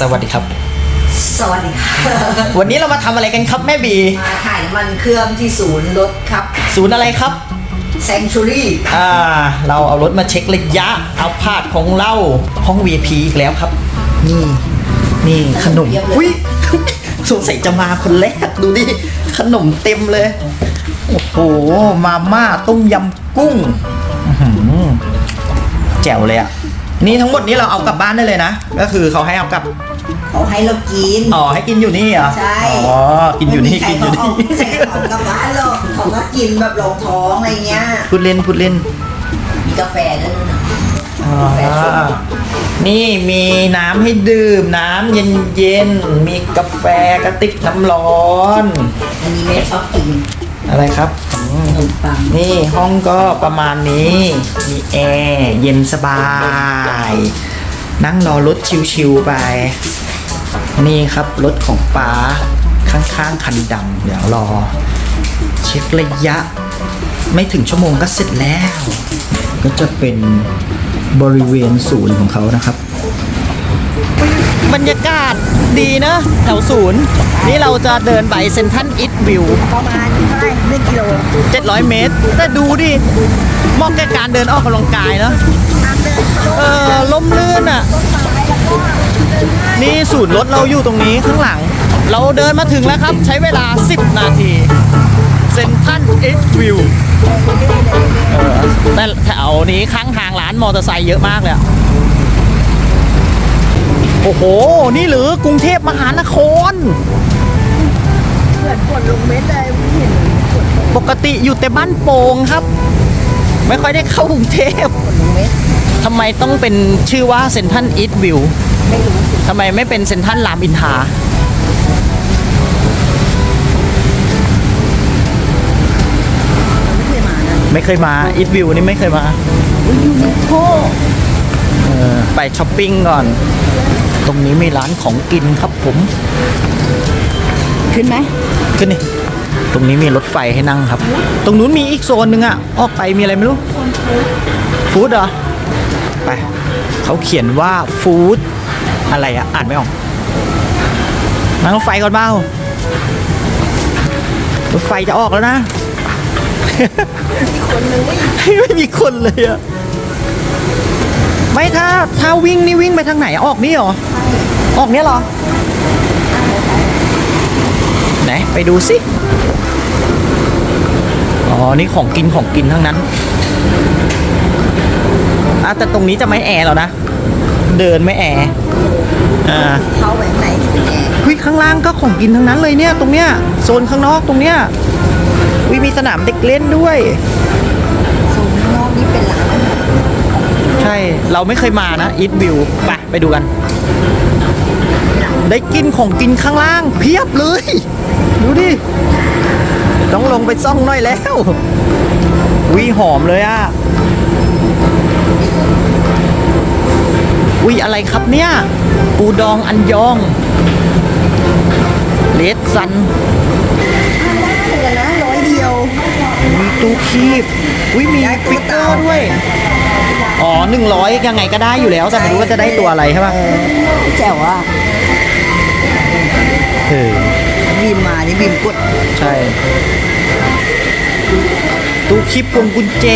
สวัสดีครับ สวัสดีค่ะวันนี้เรามาทำอะไรกันครับแม่บี มาถ่ายน้ำมันเครื่องที่ศูนย์รถครับศูนย์อะไรครับ แซงชูรี่อ่า เราเอารถมาเช็คระยะเอาพาดของเราห้อง VIP อีกแล้วครับ นี่ นี่ขนมเยอะเลยอุ้ย สงสัยจะมาคนแรกดูดิขนมเต็มเลย โอ้โห มาม่าต้มยำกุ้งอื้อหือแจ๋วเลยอะนี่ทั้งหมดนี้เราเอากลับบ้านได้เลยนะ ก็คือเขาให้เอากลับ เขาให้เรากิน อ๋อให้กินอยู่นี่เหรอใช่ อ๋อกินอยู่นี่กินอยู่นี่ ไม่ใช่ของกลับบ้านหรอกเขาก็กินแบบรองท้องอะไรเงี้ย พูดเล่นพูดเล่นมีกาแฟด้วยนะอ่กาแฟชงานี่มีน้ำให้ดื่มน้ำเย็นๆมีกาแฟกระติกน้ำร้อน อันนี้ไม่ชอบกินอะไรครับอืมขนมปังนี่ห้องก็ประมาณนี้ มีแอร์เย็นสบาย นั่งรอรถชิวๆไป นี่ครับรถของป๋าข้างๆคันดำเดี๋ยวรอ เช็คระยะ ไม่ถึงชั่วโมงก็เสร็จแล้ว ก็จะเป็นบริเวณศูนย์ของเขานะครับ บรรยากาศดีนะแถวศูนย์ นี่เราจะเดินไปเซนทันอิทวิวประมาณเท่าไหร่หนึ่งกิโล700เมตร แต่ดูดิเหมาะแก่การเดินออกกำลังกายเนอะทางเดินเออล่มลื่นอะ นี่ศูนย์รถเราอยู่ตรงนี้ข้างหลัง เราเดินมาถึงแล้วครับ ใช้เวลา 10 นาทีเซนทันเอ็กวิวแต่แถวนี้ข้างทางร้านมอเตอร์ไซค์เยอะมากเลยโอ้โห นี่หรือกรุงเทพมหานครเหมือนฝนลงเม็ดเลยเห็นปกติอยู่แต่บ้านโป่งครับ ไม่ค่อยได้เข้ากรุงเทพทำไมต้องเป็นชื่อว่าเซนทันอีทวิว ทำไมไม่เป็นเซนทันรามอินทราไม่เคยมานะไม่เคยมาอีทวิวนี่ไม่เคยมาอุ้ยยูนิโคเออไปช้อปปิ้งก่อน ตรงนี้มีร้านของกินครับผม ขึ้นไหม ขึ้นนี่ตรงนี้มีรถไฟให้นั่งครับ ตรงนู้นมีอีกโซนหนึ่งอะออกไปมีอะไรไม่รู้ ฟู้ดเหรอ ไป เขาเขียนว่าฟู้ด อะไรอะอ่านไม่ออกนั่งรถไฟก่อนเบ้ารถไฟจะออกแล้วนะคนนึงไม่ไม่มีคนเลยอะไม่ถ้าถ้าวิ่งนี่วิ่งไปทางไหนออกนี่เหรอ ออกเนี้ยเหรอ ไหน ไปดูสิ อ๋อ นี่ของกินของกินทั้งนั้นอะแต่ตรงนี้จะไม่แอร์แล้วนะ เดินไม่แอร์ อ่าเข้าไปข้างในเป็นแอร์วิข้างล่างก็ของกินทั้งนั้นเลยเนี่ยตรงเนี้ยโซนข้างนอกตรงเนี้ยวิมีสนามเด็กเล่นด้วย โซนข้างนอกนี่เป็นร้านอาหารใช่เราไม่เคยมานะอีทวิวไปไปดูกัน ได้กินของกินข้างล่าง เพียบเลย ดูดิต้องลงไปซ่องหน่อยแล้ววิหอมเลยอะ วิอะไรครับเนี่ย ปูดองอันยองเลดซันเหมือนกันนะร้อยเดียวมีตู้คีบวิมีได้ตุ๊ฟิกกเกตาอร์ด้วย อ๋อหนึ่งร้อยยังไงก็ได้อยู่แล้ว แต่ไม่รู้ว่าจะได้ตัวอะไรใช่ปะเออแจ๋วอะเออบีมมานี่บีมกด ใช่ ตู้คลิปพวงกุญแจ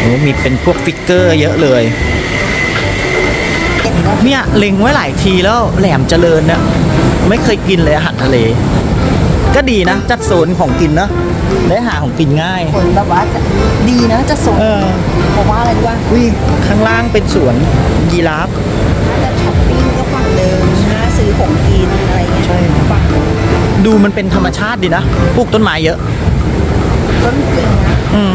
โอ้มีเป็นพวกฟิกเกอร์เยอะเลยเก็บก็เนี่ยเล็งไว้หลายทีแล้วแหลมเจริญเนี่ยไม่เคยกินเลยอาหารทะเล ก็ดีนะ จัดโซนของกินนะได้หาของกินง่ายคนแบบว่าจะดีนะจะส่งเออเพราะว่าอะไรรู้ป่ะวิข้างล่างเป็นสวนยีราฟถ้าจะช้อปปิ้งก็ฝั่งเดิมถ้าซื้อของกินอะไรเงี้ยใช่ฝั่งดูมันเป็นธรรมชาติดีนะปลูกต้นไม้เยอะ ต้นจริงนะอืม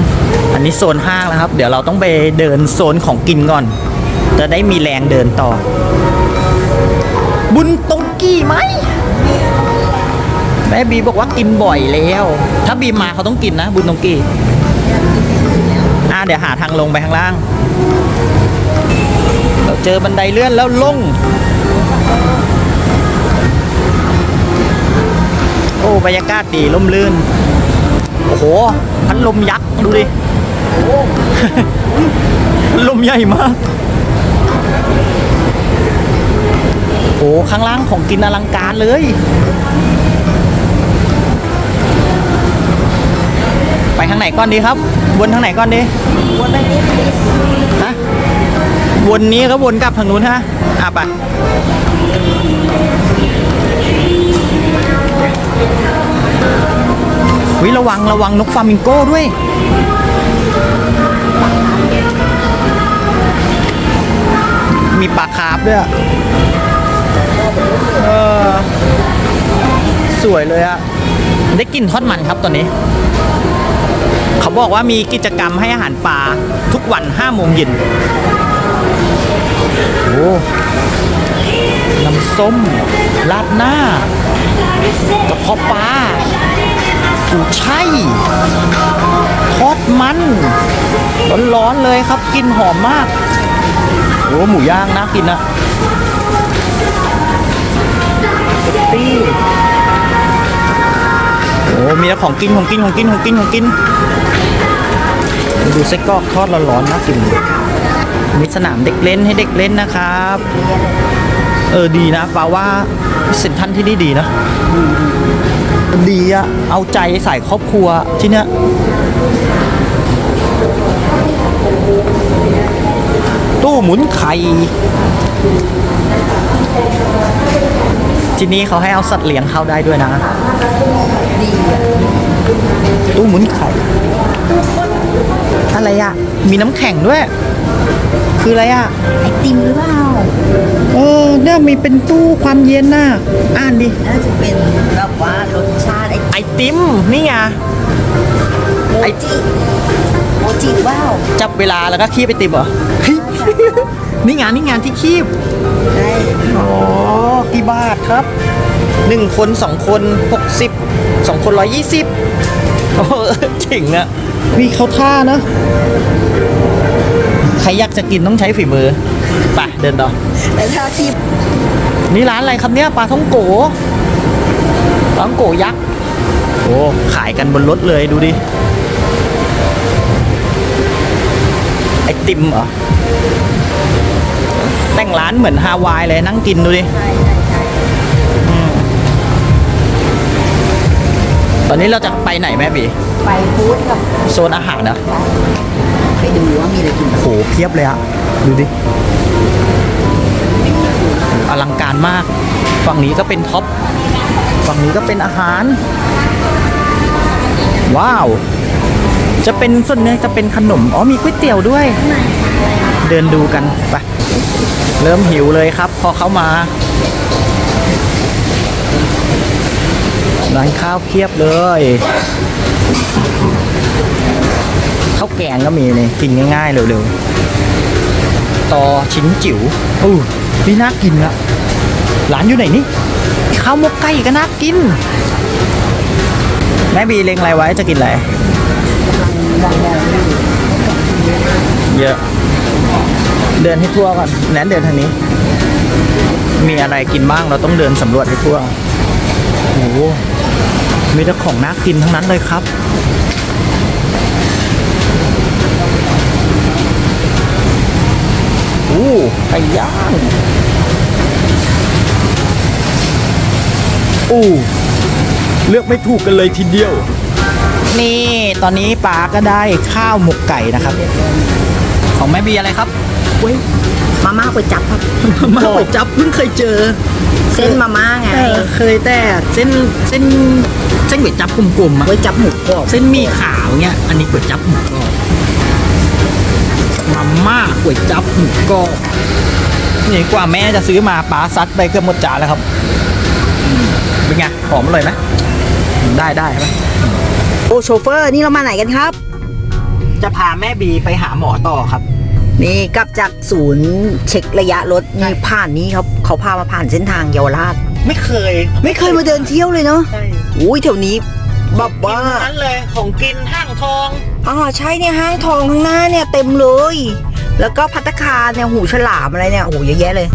อันนี้โซนห้างแล้วครับ เดี๋ยวเราต้องไปเดินโซนของกินก่อน จะได้มีแรงเดินต่อ บุญตงกี้ไหม แม่บีบอกว่ากินบ่อยแล้ว ถ้าบีมาเขาต้องกินนะ บุญตงกี้อ่าเดี๋ยวหาทางลงไปข้างล่าง เราเจอบันไดเลื่อนแล้วลง โอ้บรรยากาศดีร่มรื่น อ้โห พัดลมยักษ์ ดูดิพัดลมใหญ่มาก โอ้ข้างล่างของกินอลังการเลย ไปทางไหนก่อนดีครับ วนทางไหนก่อนดี วนไปนิดนิดฮะ วนนี้ก็วนกลับทางนู้นฮะ อะไป วิระวังระวังนกฟามิงโก้ด้วย มีปลาคาร์ฟด้วยอะเออสวยเลยอะได้กลินทอดมันครับตอนนี้ เขาบอกว่ามีกิจกรรมให้อาหารปลาทุกวัน5โมงเย็นโอ้น้ำส้มราดหน้ากระเพาะปลา กูใช่ายทอดมันร้อนๆเลยครับกลินหอมมากโอ้หมูย่างน่ากินนะตีโอ้มีแต่ของกินของกินของกินของกินของกิน ดูไส้กรอกทอดร้อนๆน่ากินมีสนามเด็กเล่นให้เด็กเล่นนะครับ เออดีนะปาว่าเซ็นทันที่นี่ดีนะ ดีอะเอาใจใส่ครอบครัวที่เนี้ยตู้หมุนไข่ที่นี่เขาให้เอาสัตว์เลี้ยงเข้าได้ด้วยนะ ตู้หมุนไข่ อะไรอะมีน้ำแข็งด้วย คืออะไรอะไอติมหรือเปล่าเออเนี่ยมีเป็นตู้ความเย็นน่ะ อ่านดิ น่าจะเป็นแบบว่ารสชา ติไอไอติมนี่ไงโมจิโมจิหรือเปล่าจับเวลาแล้วก็คีบไอติมเหรอเฮ้ยนี่งานนี่งานที่คีบใช่อ๋อกี่บาทครับหนึ่งคนสองคนหกสิบสองคนร้อยยี่สิบโอ้เจ๋งอะมีเขาท่าเนอะใครอยากจะกินต้องใช้ฝีมือไปเดินต่อแต่ถ้าที่นี่ร้านอะไรครับเนี่ยปลาท่องโกปลาท่องโกยักษ์ โอ้ขายกันบนรถเลยดูดิ ไอติมเหรอ แต่งร้านเหมือนฮาวายเลยนั่งกินดูดิใช่ใช่ใช่ตอนนี้เราจะไปไหนแม่บีไปฟู้ดกับโซนอาหารนะไปดูว่ามีอะไรกินโหเพียบเลยอะดูดิ อลังการมาก ฝั่งนี้ก็เป็นท็อป ฝั่งนี้ก็เป็นอาหาร ว้าว จะเป็นส่วนเนี้ยจะเป็นขนม อ๋อมีก๋วยเตี๋ยวด้วย เดินดูกันไปเริ่มหิวเลยครับ พอเข้ามาร้านข้าวเพียบเลยข้าวแกงก็มีนี่กินง่ายๆเร็วๆต่อชิ้นจิ๋วอู้นี่น่ากินอะร้านอยู่ไหนนี่ ข้าวหมกไก่ก็น่ากิน แม่บีเล็งอะไรไว้จะกินอะไรมองมองอยู่เยอะ เดินให้ทั่วก่อนแนนเดินทางนี้ มีอะไรกินบ้างเราต้องเดินสำรวจให้ทั่วโอ้โหมีแต่ของน่ากินทั้งนั้นเลยครับโอ้ไก่ย่าง อ้เลือกไม่ถูกกันเลยทีเดียว นี่ตอนนี้ปาก็ได้ข้าวหมกไก่นะครับ ของแม่บีอะไรครับเว้ยมาม่าก๋วยจับครับ มาก๋วยจับเพิ่งเคยเจอ เส้นมาม่าไง เออเคยแต่เส้นเส้นเส้นก๋วยจับกลมๆอะก๋วยจับหมูกรอบเส้นหมีขาวเงี้ยอันนี้ก๋วยจับหมูกรอบมาม่าก๋วยจับหมูกรอบนี่กว่าแม่จะซื้อมาปลาซัดไปเกือบหมดจานแล้วครับอืม เป็นไงหอมอร่อยไหมได้ได้ไหมโอ้โชเฟอร์นี่เรามาไหนกันครับ จะพาแม่บีไปหาหมอต่อครับ นี่กลับจากศูนย์เช็คระยะรถนี่ผ่านนี้ครับเขาพามาผ่านเส้นทางเยาวราช ไม่เคย ไม่เคยมาเดินเที่ยวเลยเนาะใช่อุ้ยแถวนี้แบบว่ากินทั้งนั้นเลยของกินห้างทองอ๋อใช่เนี่ยห้างทองข้างหน้าเนี่ยเต็มเลย แล้วก็พัตตาคารเนี่ยหูฉลามอะไรเนี่ยโอ้โหเยอะแยะเลย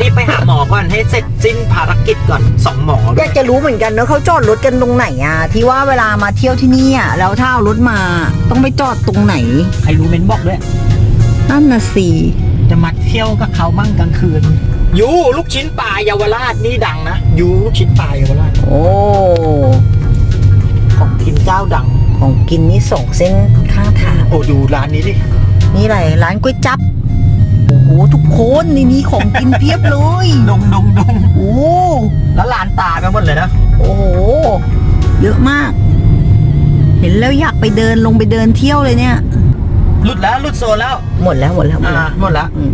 รีบไปหาหมอก่อนให้เสร็จสิ้นภารกิจก่อนสองหมออยากจะรู้เหมือนกันเนอะเขาจอดรถกันตรงไหนอะที่ว่าเวลามาเที่ยวที่นี่อะแล้วถ้าเอารถมาต้องไปจอดตรงไหนใครรู้เม้นบอกด้วย นั่นน่ะสิจะมาเที่ยวกับเขามั่งกลางคืน ยูลูกชิ้นปลาเยาวราชนี่ดังนะ ยูลูกชิ้นปลาเยาวราชโอ้ของกินเจ้าดัง ของกินนี่สองเส้นข้างทางโอ้ดูร้านนี้ดินี่อะไรร้านก๋วยจับ โอ้โหทุกคนในนี้ของกินเพียบเลยดงดงดงโอ้แล้วลานตากันหมดเลยนะโอ้โหเยอะมาก เห็นแล้วอยากไปเดินลงไปเดินเที่ยวเลยเนี่ย หลุดแล้วหลุดโซนแล้วหมดแล้วหมดแล้วหมดอ่าแล้วหมดแล้วอืม